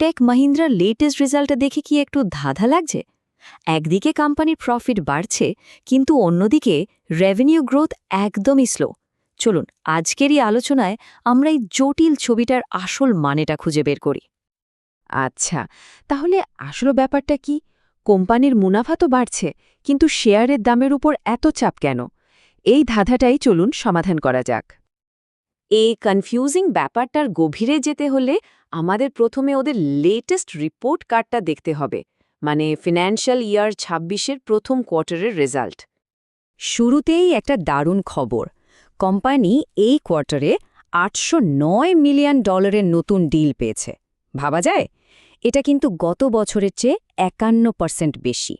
Take মাহিন্দ্রার latest রেজাল্টটা দেখে কি একটু ধাঁধা লাগছে? একদিকে কোম্পানির প্রফিট বাড়ছে, কিন্তু অন্যদিকে রেভিনিউ গ্রোথ একদমই স্লো চলুন আজকেরই আলোচনায় আমরা এই জটিল ছবিটার আসল মানেটা খুঁজে বের করি। আচ্ছা তাহলে আসল ব্যাপারটা কি? কোম্পানির মুনাফা তো বাড়ছে, কিন্তু শেয়ারের দামের উপর এত চাপ কেন? এই ধাঁধাটাই চলুন সমাধান করা যাক। এই কনফিউজিং ব্যাপারটার গভীরে যেতে হলে আমাদের প্রথমে ওদের লেটেস্ট রিপোর্ট কার্ডটা দেখতে হবে মানে ফিনান্সিয়াল ইয়ার ছাব্বিশের প্রথম কোয়ার্টারের রেজাল্ট শুরুতেই একটা দারুণ খবর কোম্পানি এই কোয়ার্টারে আটশো নয় মিলিয়ন ডলারের নতুন ডিল পেয়েছে। ভাবা যায়? এটা কিন্তু গত বছরের চেয়ে একান্ন পার্সেন্ট বেশি।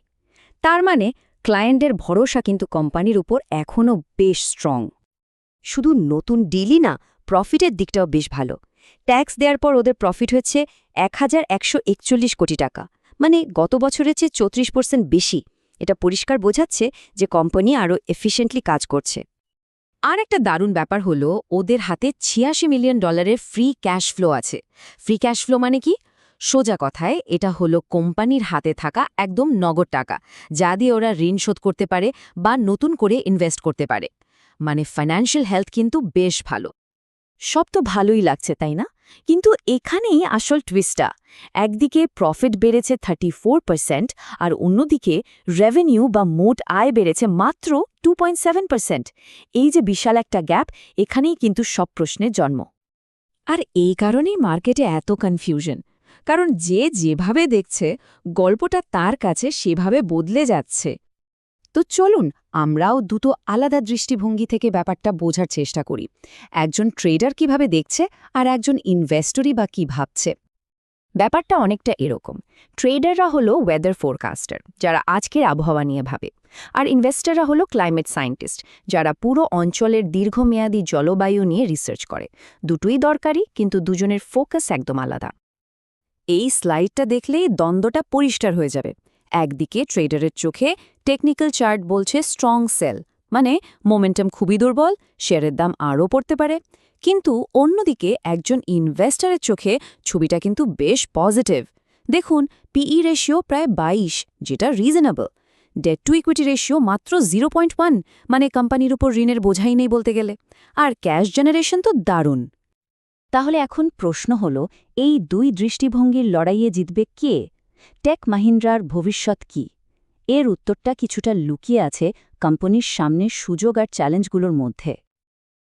তার মানে ক্লায়েন্টের ভরসা কিন্তু কোম্পানির উপর এখনও বেশ স্ট্রং শুধু নতুন ডিলই না প্রফিটের দিকটাও বেশ ভালো। ট্যাক্স দেওয়ার পর ওদের প্রফিট হচ্ছে এক কোটি টাকা। মানে গত বছরের চেয়ে চৌত্রিশ পার্সেন্ট বেশি। এটা পরিষ্কার বোঝাচ্ছে যে কোম্পানি আরও এফিশিয়েন্টলি কাজ করছে। আর একটা দারুণ ব্যাপার হলো, ওদের হাতে ছিয়াশি মিলিয়ন ডলারের ফ্রি ক্যাশ ফ্লো আছে। ফ্রি ক্যাশ ফ্লো মানে কি? সোজা কথায়, এটা হলো কোম্পানির হাতে থাকা একদম নগদ টাকা, যা দিয়ে ওরা ঋণ শোধ করতে পারে বা নতুন করে ইনভেস্ট করতে পারে। মানে ফাইন্যান্সিয়াল হেলথ কিন্তু বেশ ভালো। সব তো ভালোই লাগছে, তাই না? কিন্তু এখানেই আসল টুইস্টটা একদিকে প্রফিট বেড়েছে থার্টি আর অন্যদিকে রেভিনিউ বা মোট আয় বেড়েছে মাত্র টু পয়েন্ট এই যে বিশাল একটা গ্যাপ এখানেই কিন্তু সব প্রশ্নের জন্ম। আর এই কারণেই মার্কেটে এত কনফিউশন কারণ যে যেভাবে দেখছে, গল্পটা তার কাছে সেভাবে বদলে যাচ্ছে। তো চলুন, আমরাও দুটো আলাদা দৃষ্টিভঙ্গি থেকে ব্যাপারটা বোঝার চেষ্টা করি। একজন ট্রেডার কীভাবে দেখছে আর একজন ইনভেস্টরই বা কি ভাবছে? ব্যাপারটা অনেকটা এরকম। ট্রেডাররা হলো ওয়েদার ফোরকাস্টার যারা আজকের আবহাওয়া নিয়ে ভাবে। আর ইনভেস্টররা হলো ক্লাইমেট সায়েন্টিস্ট যারা পুরো অঞ্চলের দীর্ঘমেয়াদী জলবায়ু নিয়ে রিসার্চ করে। দুটোই দরকারি, কিন্তু দুজনের ফোকাস একদম আলাদা। এই স্লাইডটা দেখলেই দ্বন্দ্বটা পরিষ্কার হয়ে যাবে। একদিকে ট্রেডারের চোখে টেকনিক্যাল চার্ট বলছে স্ট্রং সেল মানে মোমেন্টাম খুবই দুর্বল শেয়ারের দাম আরও পড়তে পারে। কিন্তু অন্যদিকে একজন ইনভেস্টারের চোখে ছবিটা কিন্তু বেশ পজিটিভ দেখুন পিই রেশিও প্রায় ২২ যেটা reasonable debt to equity ratio মাত্র জিরো পয়েন্ট ওয়ান মানে কোম্পানির উপর ঋণের বোঝাই নেই বলতে গেলে। আর ক্যাশ জেনারেশন তো দারুণ। তাহলে এখন প্রশ্ন হল, এই দুই দৃষ্টিভঙ্গির লড়াইয়ে জিতবে কে? টেক মাহিন্দ্রার ভবিষ্যৎ কি? এর উত্তরটা কিছুটা লুকিয়ে আছে কোম্পানির সামনে সুযোগ আর চ্যালেঞ্জগুলোর মধ্যে।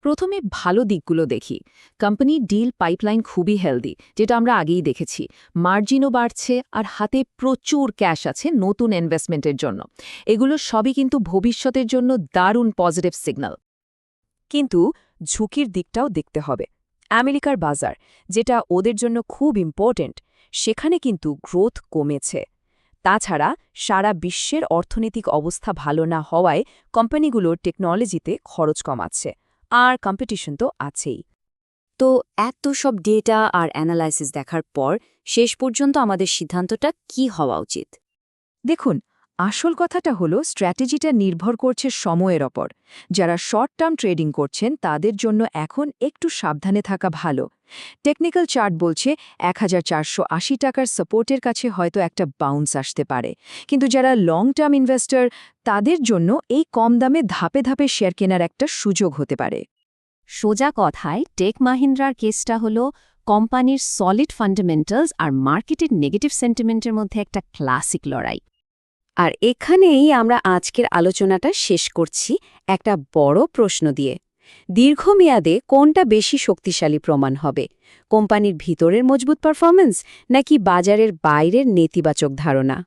প্রথমে ভালো দিকগুলো দেখি। কোম্পানির ডিল পাইপলাইন খুবই হেলদি, যেটা আমরা আগেই দেখেছি। মার্জিনও বাড়ছে আর হাতে প্রচুর ক্যাশ আছে নতুন ইনভেস্টমেন্টের জন্য। এগুলো সবই কিন্তু ভবিষ্যতের জন্য দারুণ পজিটিভ সিগন্যাল। কিন্তু ঝুঁকির দিকটাও দেখতে হবে। আমেরিকার বাজার, যেটা ওদের জন্য খুব ইম্পর্টেন্ট সেখানে কিন্তু গ্রোথ কমেছে। তাছাড়া সারা বিশ্বের অর্থনৈতিক অবস্থা ভালো না হওয়ায় কোম্পানিগুলোর টেকনোলজিতে খরচ কমাচ্ছে, আর কম্পিটিশন তো আছেই। তো এত সব ডেটা আর অ্যানালাইসিস দেখার পর শেষ পর্যন্ত আমাদের সিদ্ধান্তটা কি হওয়া উচিত? দেখুন, আসল কথাটা হলো স্ট্র্যাটেজিটা নির্ভর করছে সময়ের ওপর। যারা শর্ট টার্ম ট্রেডিং করছেন তাদের জন্য এখন একটু সাবধানে থাকা ভালো। টেকনিক্যাল চার্ট বলছে এক হাজার চারশো আশি টাকার সাপোর্টের কাছে হয়তো একটা বাউন্স আসতে পারে। কিন্তু যারা লং টার্ম ইনভেস্টর তাদের জন্য এই কম দামে ধাপে ধাপে শেয়ার কেনার একটা সুযোগ হতে পারে। সোজা কথায়, টেক মাহিন্দ্রার কেসটা হলো, কোম্পানির সলিড ফান্ডামেন্টালস আর মার্কেটের নেগেটিভ সেন্টিমেন্টের মধ্যে একটা ক্লাসিক লড়াই। আর এখানেই আমরা আজকের আলোচনাটা শেষ করছি, একটা বড় প্রশ্ন দিয়ে। দীর্ঘমেয়াদে কোনটা বেশি শক্তিশালী প্রমাণ হবে? কোম্পানির ভিতরের মজবুত পারফরমেন্স নাকি বাজারের বাইরের নেতিবাচক ধারণা?